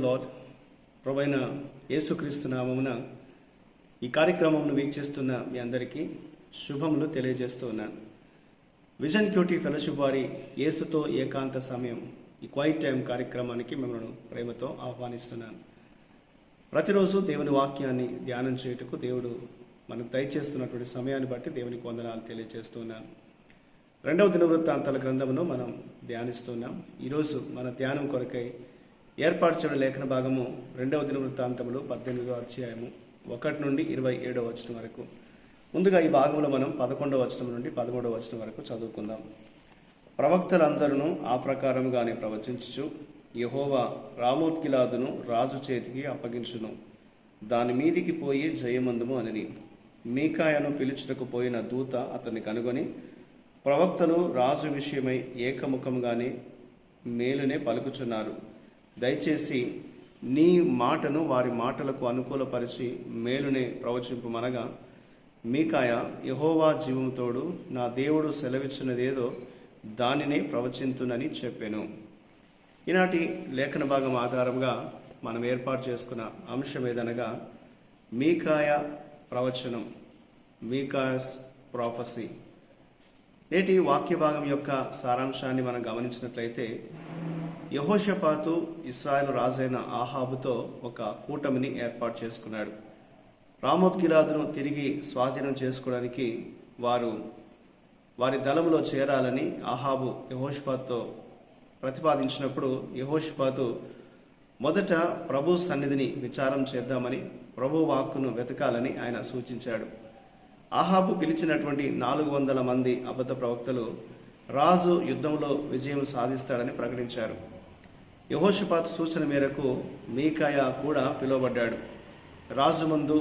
Praise the lord ప్రభైన యేసుక్రీస్తు నామమున ఈ కార్యక్రమంను వీక్షిస్తున్న మీ అందరికీ శుభములు తెలియజేస్తూ ఉన్నాను. విజన్ క్యూటీ ఫెలోషిప్ వారి యేసుతో ఏకాంత సమయం ఈ క్వైట్ టైం కార్యక్రమానికి మిమ్మల్ని ప్రేమతో ఆహ్వానిస్తున్నాను. ప్రతిరోజు దేవుని వాక్యాన్ని ధ్యానం చేయుటకు దేవుడు మనకు దయచేస్తున్నటువంటి సమయాన్ని బట్టి దేవునికి వందనాలు తెలియజేస్తున్నాను రెండవ దినవృత్తాంతాల గ్రంథమును మనం ధ్యానిస్తున్నాం ఈరోజు మన ధ్యానం కొరకై ఏర్పాటు చేయడం లేఖన భాగము రెండవ దినవృత్తాంతములు పద్దెనిమిదవ అధ్యాయము ఒకటి నుండి ఇరవై ఏడవ వచనం వరకు. ముందుగా ఈ భాగంలో మనం పదకొండవ వచనం నుండి పదమూడవ వచనం వరకు చదువుకుందాం. ప్రవక్తలందరూ ఆ ప్రకారంగానే ప్రవచించుచు యహోవా రామోత్కిలాదును రాజు చేతికి అప్పగించును. దాని మీదికి పోయి జయమందుము అని మీకాయను పిలుచుటకు పోయిన దూత అతన్ని కనుగొని ప్రవక్తలు రాజు విషయమై ఏకముఖంగానే మేలునే పలుకుచున్నారు. దయచేసి నీ మాటను వారి మాటలకు అనుకూలపరిచి మేలునే ప్రవచింపుమనగా మీకాయ యహోవా జీవముతోడు నా దేవుడు సెలవిచ్చినదేదో దానినే ప్రవచింతునని చెప్పాను. ఈనాటి లేఖన భాగం ఆధారంగా మనం ఏర్పాటు చేసుకున్న అంశం ఏదనగా మీకాయ ప్రవచనం మీకాయస్ ప్రాఫసీ నేటి వాక్య భాగం యొక్క సారాంశాన్ని మనం గమనించినట్లయితే యహోషపాతు ఇస్రాయల్ రాజైన ఆహాబుతో ఒక కూటమిని ఏర్పాటు చేసుకున్నాడు. రామోత్గిలాదును తిరిగి స్వాధీనం చేసుకోవడానికి వారు వారి దళంలో చేరాలని ఆహాబు యహోషపాత్తో ప్రతిపాదించినప్పుడు యహోషపాతు మొదట ప్రభు సన్నిధిని విచారం చేద్దామని ప్రభు వాక్కును వెతకాలని ఆయన సూచించాడు. ఆహాబు పిలిచినటువంటి నాలుగు వందల మంది అబద్ధ ప్రవక్తలు రాజు యుద్ధంలో విజయం సాధిస్తాడని ప్రకటించారు. యహోషపాత్ సూచన మేరకు మీకాయ కూడా పిలువబడ్డాడు. రాజు ముందు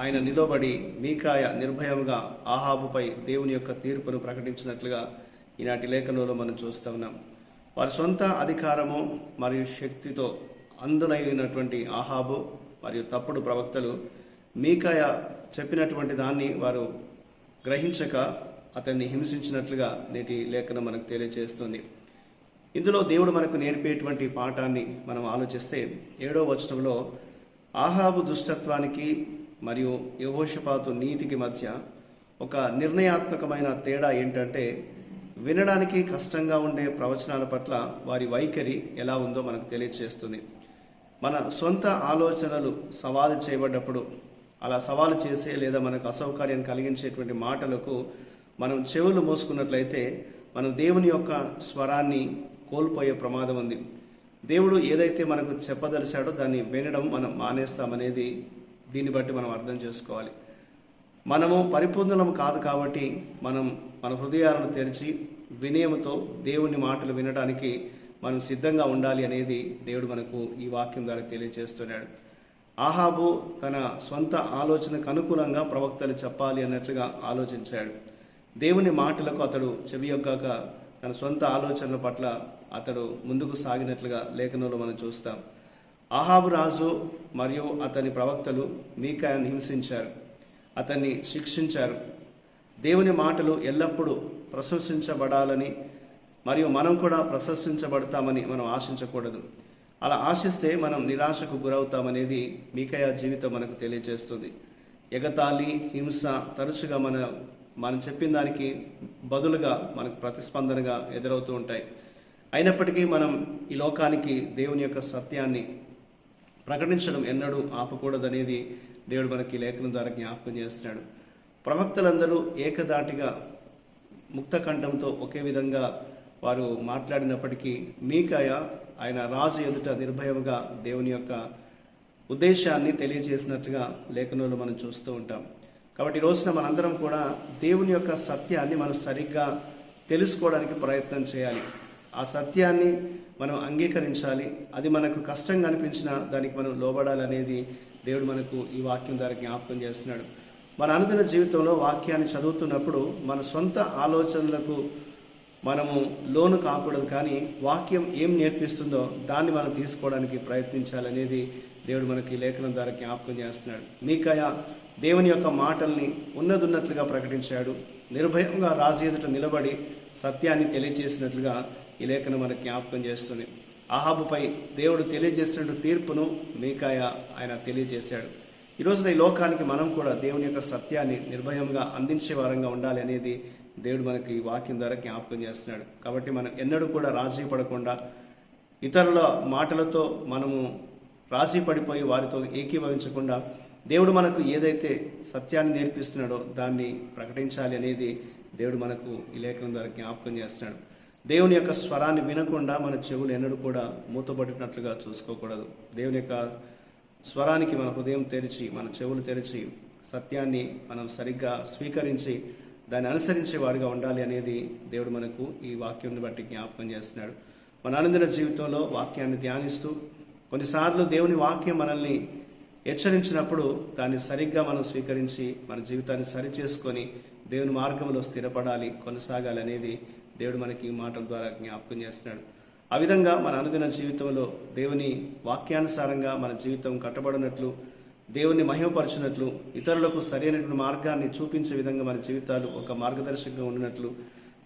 ఆయన నిలబడి మీకాయ నిర్భయంగా ఆహాబుపై దేవుని యొక్క తీర్పును ప్రకటించినట్లుగా ఈనాటి లేఖనంలో మనం చూస్తూ ఉన్నాం. వారి సొంత అధికారము మరియు శక్తితో అందులైనటువంటి ఆహాబు మరియు తప్పుడు ప్రవక్తలు మీకాయ చెప్పినటువంటి దాన్ని వారు గ్రహించక అతన్ని హింసించినట్లుగా నేటి లేఖనం మనకు తెలియజేస్తుంది. ఇందులో దేవుడు మనకు నేర్పేటువంటి పాఠాన్ని మనం ఆలోచిస్తే ఏడో వచనంలో ఆహాబు దుష్టత్వానికి మరియు యహోషపాతు నీతికి మధ్య ఒక నిర్ణయాత్మకమైన తేడా ఏంటంటే వినడానికి కష్టంగా ఉండే ప్రవచనాల పట్ల వారి వైఖరి ఎలా ఉందో మనకు తెలియజేస్తుంది మన సొంత ఆలోచనలు సవాలు చేయబడ్డప్పుడు అలా సవాలు చేసే లేదా మనకు అసౌకర్యం కలిగించేటువంటి మాటలకు మనం చెవులు మోసుకున్నట్లయితే మనం దేవుని యొక్క స్వరాన్ని కోల్పోయే ప్రమాదం ఉంది. దేవుడు ఏదైతే మనకు చెప్పదలిచాడో దాన్ని వినడం మనం మానేస్తామనేది దీన్ని బట్టి మనం అర్థం చేసుకోవాలి. మనము పరిపూర్ణలం కాదు కాబట్టి మనం మన హృదయాలను తెరిచి వినయముతో దేవుని మాటలు వినడానికి మనం సిద్ధంగా ఉండాలి అనేది దేవుడు మనకు ఈ వాక్యం ద్వారా తెలియజేస్తున్నాడు. ఆహాబు తన సొంత ఆలోచనకు అనుకూలంగా ప్రవక్తలు చెప్పాలి అన్నట్లుగా ఆలోచించాడు. దేవుని మాటలకు అతడు చెవి యొక్క తన సొంత ఆలోచనల పట్ల అతడు ముందుకు సాగినట్లుగా లేఖనంలో మనం చూస్తాం. ఆహాబు రాజు మరియు అతని ప్రవక్తలు మీకాయను హింసించారు. అతన్ని శిక్షించారు. దేవుని మాటలు ఎల్లప్పుడూ ప్రశంసించబడాలని మరియు మనం కూడా ప్రశంసించబడతామని మనం ఆశించకూడదు. అలా ఆశిస్తే మనం నిరాశకు గురవుతామనేది మీకయ జీవితం మనకు తెలియజేస్తుంది. ఎగతాళి హింస తరచుగా మన మనం చెప్పిన దానికి బదులుగా మనకు ప్రతిస్పందనగా ఎదురవుతూ ఉంటాయి. అయినప్పటికీ మనం ఈ లోకానికి దేవుని యొక్క సత్యాన్ని ప్రకటించడం ఎన్నడూ ఆపకూడదనేది దేవుడు మనకి లేఖనం ద్వారా జ్ఞాపకం చేస్తున్నాడు. ప్రవక్తలందరూ ఏకదాటిగా ముక్త కంఠంతో ఒకే విధంగా వారు మాట్లాడినప్పటికీ మీకాయ ఆయన రాజు ఎదుట నిర్భయంగా దేవుని యొక్క ఉద్దేశాన్ని తెలియజేసినట్టుగా లేఖనంలో మనం చూస్తూ ఉంటాం. కాబట్టి ఈ రోజున మనందరం కూడా దేవుని యొక్క సత్యాన్ని మనం సరిగ్గా తెలుసుకోవడానికి ప్రయత్నం చేయాలి. ఆ సత్యాన్ని మనం అంగీకరించాలి. అది మనకు కష్టంగా అనిపించినా దానికి మనం లోబడాలనేది దేవుడు మనకు ఈ వాక్యం ద్వారా జ్ఞాపకం చేస్తున్నాడు. మన అనుదిన జీవితంలో వాక్యాన్ని చదువుతున్నప్పుడు మన సొంత ఆలోచనలకు మనము లోను కాకూడదు కానీ వాక్యం ఏం నేర్పిస్తుందో దాన్ని మనం తీసుకోవడానికి ప్రయత్నించాలనేది దేవుడు మనకి లేఖనం ద్వారా జ్ఞాపకం చేస్తున్నాడు. మీకయ దేవుని యొక్క మాటల్ని ఉన్నదున్నట్లుగా ప్రకటించాడు. నిర్భయంగా రాజు ఎదుట నిలబడి సత్యాన్ని తెలియజేసినట్లుగా ఈ లేఖనం మనకు జ్ఞాపకం చేస్తుంది. ఆహాబుపై దేవుడు తెలియజేసిన తీర్పును మీకాయ ఆయన తెలియజేశాడు. ఈ రోజున ఈ లోకానికి మనం కూడా దేవుని యొక్క సత్యాన్ని నిర్భయంగా అందించే వారంగా ఉండాలి అనేది దేవుడు మనకి ఈ వాక్యం ద్వారా జ్ఞాపకం చేస్తున్నాడు. కాబట్టి మనం ఎన్నడూ కూడా రాజీ పడకుండా ఇతరుల మాటలతో మనము రాజీ పడిపోయి వారితో ఏకీభవించకుండా దేవుడు మనకు ఏదైతే సత్యాన్ని నేర్పిస్తున్నాడో దాన్ని ప్రకటించాలి అనేది దేవుడు మనకు ఈ లేఖనం ద్వారా జ్ఞాపకం చేస్తున్నాడు. దేవుని యొక్క స్వరాన్ని వినకుండా మన చెవులు ఎన్నడూ కూడా మూతపడినట్లుగా చూసుకోకూడదు. దేవుని యొక్క స్వరానికి మన హృదయం తెరిచి మన చెవులు తెరిచి సత్యాన్ని మనం సరిగ్గా స్వీకరించి దాన్ని అనుసరించే వాడిగా ఉండాలి అనేది దేవుడు మనకు ఈ వాక్యం బట్టి జ్ఞాపకం చేస్తున్నాడు. మన అనుదిన జీవితంలో వాక్యాన్ని ధ్యానిస్తూ కొన్నిసార్లు దేవుని వాక్యం మనల్ని హెచ్చరించినప్పుడు దాన్ని సరిగ్గా మనం స్వీకరించి మన జీవితాన్ని సరిచేసుకొని దేవుని మార్గంలో స్థిరపడాలి కొనసాగాలి అనేది దేవుడు మనకి ఈ మాటల ద్వారా జ్ఞాపకం చేస్తున్నాడు. ఆ విధంగా మన అనుదిన జీవితంలో దేవుని వాక్యానుసారంగా మన జీవితం కట్టబడినట్లు దేవుని మహిమపరచినట్లు ఇతరులకు సరైనటువంటి మార్గాన్ని చూపించే విధంగా మన జీవితాలు ఒక మార్గదర్శకంగా ఉన్నట్లు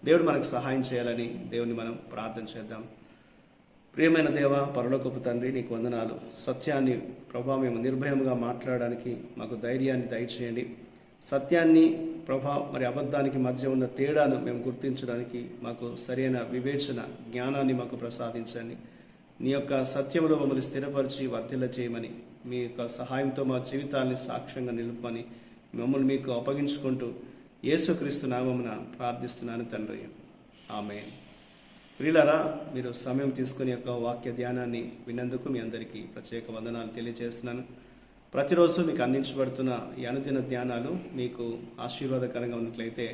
దేవుడు మనకు సహాయం చేయాలని దేవుని మనం ప్రార్థన చేద్దాం. ప్రియమైన దేవ పరలోకపు తండ్రి నీకు వందనాలు. సత్యాన్ని ప్రభా మేము నిర్భయంగా మాట్లాడడానికి మాకు ధైర్యాన్ని దయచేయండి. సత్యాన్ని ప్రభా మరి అబద్ధానికి మధ్య ఉన్న తేడాను మేము గుర్తించడానికి మాకు సరైన వివేచన జ్ఞానాన్ని మాకు ప్రసాదించండి. నీ యొక్క సత్యంలో మమ్మల్ని స్థిరపరిచి వర్ధిల్ల చేయమని మీ యొక్క సహాయంతో మా జీవితాన్ని సాక్ష్యంగా నిలుపమని మమ్మల్ని మీకు అప్పగించుకుంటూ యేసుక్రీస్తు నామమున ప్రార్థిస్తున్నాను తండ్రి. ఆమె ప్రియులరా మీరు సమయం తీసుకుని యొక్క వాక్య ధ్యానాన్ని విన్నందుకు మీ అందరికీ ప్రత్యేక వందనాలు తెలియజేస్తున్నాను. ప్రతిరోజు మీకు అందించబడుతున్న ఈ అనుదిన ధ్యానాలు మీకు ఆశీర్వాదకరంగా ఉన్నట్లయితే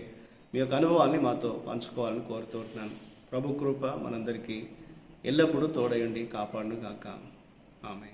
మీ యొక్క అనుభవాన్ని మాతో పంచుకోవాలని కోరుతుంటున్నాను ప్రభు కృప మనందరికీ ఎల్లప్పుడూ తోడయండి కాపాడును గాక ఆమె